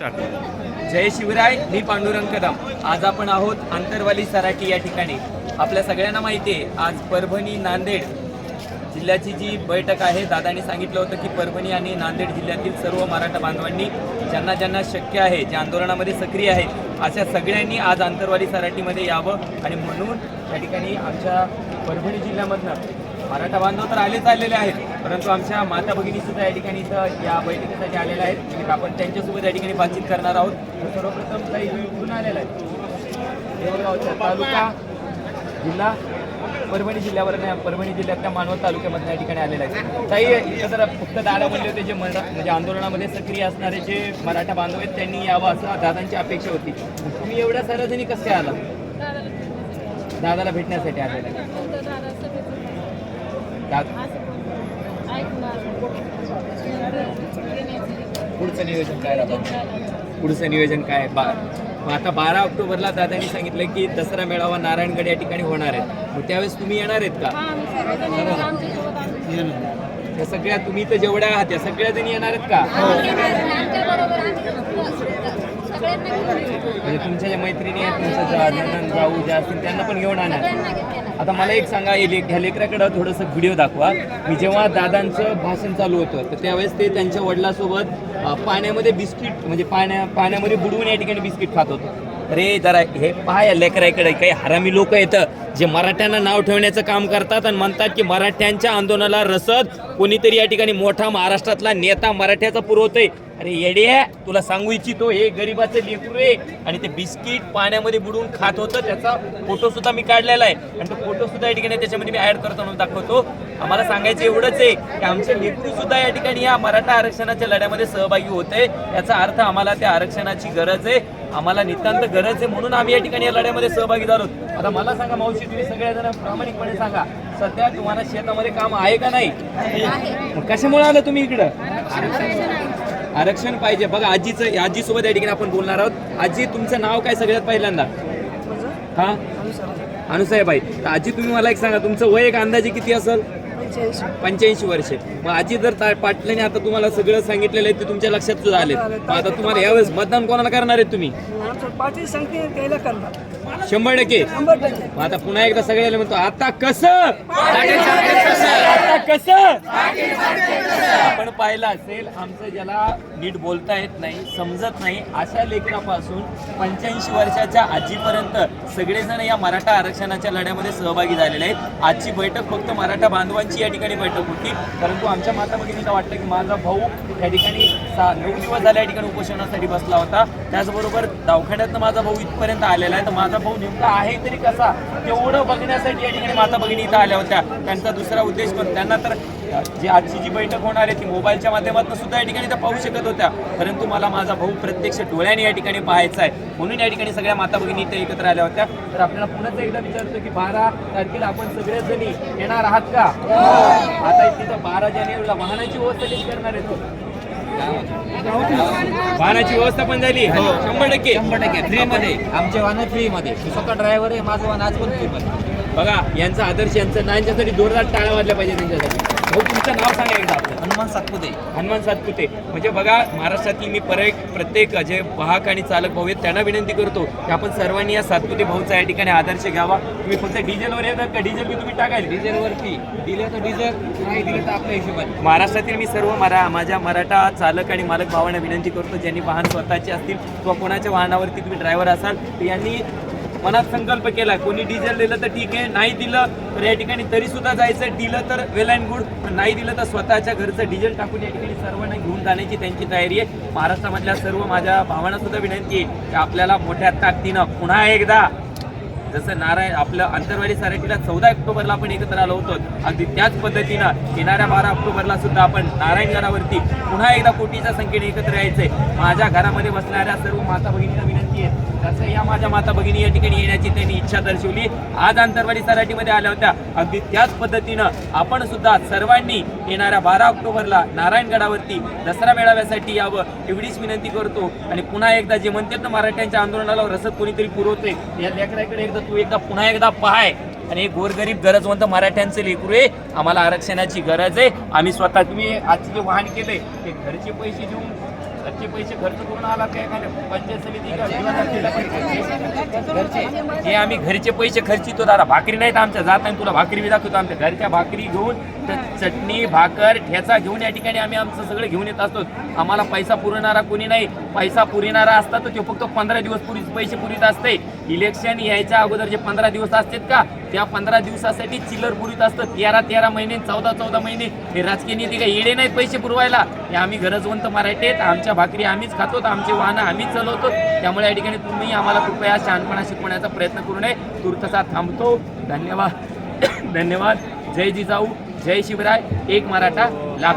जय शिवराय मी पांडुरंग कदम आज आपण आहोत आंतरवाली सराटी या ठिकाणी. आपल्या सगळ्यांना माहिती आहे आज परभणी नांदेड जिल्ह्याची जी बैठक आहे दादांनी सांगितलं होतं की परभणी आणि नांदेड जिल्ह्यातील सर्व मराठा बांधवांनी ज्यांना ज्यांना शक्य आहे जे आंदोलनामध्ये सक्रिय आहेत अशा सगळ्यांनी आज आंतरवाली सराटीमध्ये यावं. आणि म्हणून या ठिकाणी आमच्या परभणी जिल्ह्यामधनं मराठा बांधव तर आलेच आलेले आहेत परंतु आमच्या माता भगिनी सुद्धा या ठिकाणी इथं या बैठकीसाठी आलेल्या आहेत. आणि आपण त्यांच्यासोबत या ठिकाणी बातचीत करणार आहोत. सर्वप्रथम काही कुठून आलेला आहे? देवगावचा तालुका जिल्हा परभणी जिल्ह्यावर नाही परभणी जिल्ह्यातल्या मानवत तालुक्यामध्ये या ठिकाणी आलेला आहे. ताई इथं जर फक्त दादा म्हणले होते जे मरा म्हणजे आंदोलनामध्ये सक्रिय असणारे जे मराठा बांधव आहेत त्यांनी यावं असं दादांची अपेक्षा होती. तुम्ही एवढ्या सार्वजनिक कसे कसं काय आला? दादाला भेटण्यासाठी आलेला आहे. पुढचं नियोजन काय राहतं? पुढचं नियोजन काय? बा मग आता बारा ऑक्टोबरला दादांनी सांगितलं की दसरा मेळावा नारायणगड या ठिकाणी होणार आहे. मग त्यावेळेस तुम्ही येणार आहेत का? या सगळ्या तुम्ही तर जेवढ्या आहात त्या सगळ्या जणी येणार आहेत का? म्हणजे तुमच्या ज्या मैत्रिणी आहेत तुमच्या ज्या ज्या असतील त्यांना पण घेऊन आणा. आता मला एक सांगा लेक- ह्या लेकराकडं थोडंसं व्हिडिओ दाखवा. मी जेव्हा दादांचं भाषण चालू होतं तर त्यावेळेस ते त्यांच्या वडिलासोबत पाण्यामध्ये बिस्किट म्हणजे पाण्या पाण्यामध्ये बुडवून या ठिकाणी बिस्किट खात होतं. अरे जरा हे पहा या लेकराकडे काही हरामी लोक येतं जे मराठ्यांना नाव ठेवण्याचं काम करतात आणि म्हणतात की मराठ्यांच्या आंदोलनाला रसद कोणीतरी या ठिकाणी मोठा महाराष्ट्रातला नेता मराठ्याचा पुरवतोय. अरे येडे तुला सांगू इच्छितो हे गरीबाचं लेकरू आहे आणि ते बिस्किट पाण्यामध्ये बुडवून खात होतं त्याचा फोटो सुद्धा मी काढलेला आहे. आणि तो फोटो सुद्धा या ठिकाणी त्याच्यामध्ये मी ऍड करताना दाखवतो. आम्हाला सांगायचं एवढंच आहे की आमचे लेकरू सुद्धा या ठिकाणी या मराठा आरक्षणाच्या लढ्यामध्ये सहभागी होते याचा अर्थ आम्हाला त्या आरक्षणाची गरज आहे. आम्हाला नितांत गरज आहे म्हणून आम्ही या ठिकाणी या लढ्यामध्ये सहभागी झालो आता मला सांगा मावशी तुम्ही सगळेजण प्रामाणिकपणे सांगा सध्या तुम्हाला शेतामध्ये काम आहे का नाही? कशामुळे आलं तुम्ही इकडं? आरक्षण पाहिजे. बघा आजीचं आजीसोबत या ठिकाणी आपण बोलणार आहोत. आजी तुमचं नाव काय सगळ्यात पहिल्यांदा? हा? अनुसाहेबाई तर आजी तुम्ही मला एक सांगा तुमचं वय एक अंदाजे किती असेल? पंच्याऐंशी. वर्षे. मग आजी जर पाटलाने आता तुम्हाला सगळं सांगितलेलं आहे ते तुमच्या लक्षात सुद्धा आले आता तुम्हाला यावेळेस मतदान कोणाला करणार आहेत तुम्ही? शंभर टक्के. मग आता पुन्हा एकदा सगळ्याला म्हणतो आता कसं? आता कसं? आपण पाहिलं असेल आमचं ज्याला नीट बोलता येत नाही समजत नाही अशा लेकरापासून पंच्याऐंशी वर्षाच्या आजीपर्यंत सगळेजण या मराठा आरक्षणाच्या लढ्यामध्ये सहभागी झालेले आहेत. आजची बैठक फक्त मराठा बांधवांची या ठिकाणी बैठक होती. परंतु आमच्या माता भगिनीला वाटतं की माझा भाऊ या ठिकाणी सा नऊ दिवस झाले या ठिकाणी उपोषणासाठी बसला होता. त्याचबरोबर दवाखान्यातनं माझा भाऊ इथपर्यंत आलेला आहे तर माझा भाऊ नेमका आहे तरी कसा? तेवढं बघण्यासाठी या ठिकाणी माता भगिनी इथं आल्या होत्या. त्यांचा दुसरा उद्देश पण त्यांना तर जी आजची जी बैठक होणार आहे ती मोबाईलच्या माध्यमातून सुद्धा या ठिकाणी त्या पाहू शकत होत्या. परंतु मला माझा भाऊ प्रत्यक्ष डोळ्याने या ठिकाणी पाहायचा आहे. म्हणून या ठिकाणी सगळ्या माता भगिनी इथे एकत्र आल्या होत्या. तर आपल्याला पुन्हा एकदा विचारतो की बारा तारखेला आपण सगळेच जणी येणार आहात का? आता तिथं बारा जानेवारीला वाहनाची व्यवस्था करणार आहे वाहनाची व्यवस्था पण झाली शंभर टक्के. शंभर टक्के. फ्री मध्ये. आमचे वाहन फ्री मध्ये. स्वतः ड्रायव्हर आहे माझं वाहन आज पण फ्री मध्ये. बघा यांचा आदर्श यांचं ना यांच्यासाठी जोरदार टाळ्या वाजल्या पाहिजे त्यांच्यासाठी. भाऊ तुमचं नाव सांगा एकदा आपलं. हनुमान सातपुते. हनुमान सातपुते. म्हणजे बघा महाराष्ट्रातील मी परत प्रत्येक जे वाहक आणि चालक भाऊ आहेत त्यांना विनंती करतो की आपण सर्वांनी या सातपुते भाऊचा या ठिकाणी आदर्श घ्यावा. तुम्ही फक्त डिझेलवर येतात का डिझेल बी तुम्ही टाकाल? डिझेलवर फी दिले तर डिझेल नाही दिले तर आपल्या हिशोबाने. महाराष्ट्रातील मी सर्व मरा माझ्या मराठा चालक आणि मालक भावांना विनंती करतो ज्यांनी वाहन स्वतःचे असतील किंवा कोणाच्या वाहनावरती तुम्ही ड्रायव्हर असाल तर यांनी मनात संकल्प केला कोणी डिझेल दिलं तर ठीक आहे नाही दिलं तर या ठिकाणी तरी सुद्धा जायचं दिलं तर वेल अँड गुड नाही दिलं तर स्वतःच्या घरचं डिझेल टाकून या ठिकाणी सर्वांना घेऊन जाण्याची त्यांची तयारी आहे. महाराष्ट्रामधल्या सर्व माझ्या भावांना सुद्धा विनंती आहे की आपल्याला मोठ्या ताकदीनं पुन्हा एकदा जसं नारायण आपलं आंतरवाडी सराठीला चौदा ऑक्टोबरला आपण एकत्र आलो होतो अगदी त्याच पद्धतीनं येणाऱ्या बारा ऑक्टोबरला सुद्धा आपण नारायणगडावरती पुन्हा एकदा कोटीच्या संख्येने एकत्र यायचंय माझ्या घरामध्ये बसणाऱ्या सर्व माता भगिनींना विनंती आहे. तसं या माझ्या माता भगिनी या ठिकाणी येण्याची त्यांनी इच्छा दर्शवली आज आंतरवाडी सराठीमध्ये आल्या होत्या. अगदी त्याच पद्धतीनं आपण सुद्धा सर्वांनी येणाऱ्या बारा ऑक्टोबरला नारायणगडावरती दसरा मेळाव्यासाठी यावं एवढीच विनंती करतो. आणि पुन्हा एकदा जे म्हणतात ना मराठ्यांच्या आंदोलनाला रसद कोणीतरी पुरवते या लेकराकडे एकदा तू एकदा पुन्हा एकदा पाहाय. आणि गोरगरीब गरजवंत मराठ्यांचे लेकरू आहे. आम्हाला आरक्षणाची गरज आहे. आम्ही स्वतः तुम्ही आजचे जे वाहन केलंय ते घरचे पैसे देऊन घरचे पैसे खर्च करून आला काय काय पंचायत समिती घरचे हे आम्ही घरचे पैसे खर्चितो दादा. भाकरी नाहीत आमच्या. जात नाही तुला भाकरी बी दाखवतो. आमच्या घरच्या भाकरी घेऊन चटणी भाकर ठेचा घेऊन या ठिकाणी आम्ही आमचं सगळं घेऊन येत असतो. आम्हाला पैसा पुरवणारा कोणी नाही. पैसा पुरवणारा असता तर तो फक्त पंधरा दिवस पुरी पैसे पुरवित असते. इलेक्शन यायच्या अगोदर जे पंधरा दिवस असतात का त्या पंधरा दिवसासाठी चिल्लर पुरवित असतं. तेरा तेरा महिने चौदा चौदा महिने हे राजकीय नेते काही येडे नाहीत पैसे पुरवायला. हे आम्ही गरजवंत मराठी आहेत आमच्या भाकरी आम्हीच खातो आमचे वाहनं आम्हीच चालवतो. त्यामुळे या ठिकाणी तुम्ही आम्हाला कृपया शहाणपणा शिकवण्याचा प्रयत्न करू नये. तुर्तसा थांबतो. धन्यवाद. धन्यवाद. जय जिजाऊ. जय शिवराय एक मराठा लाभ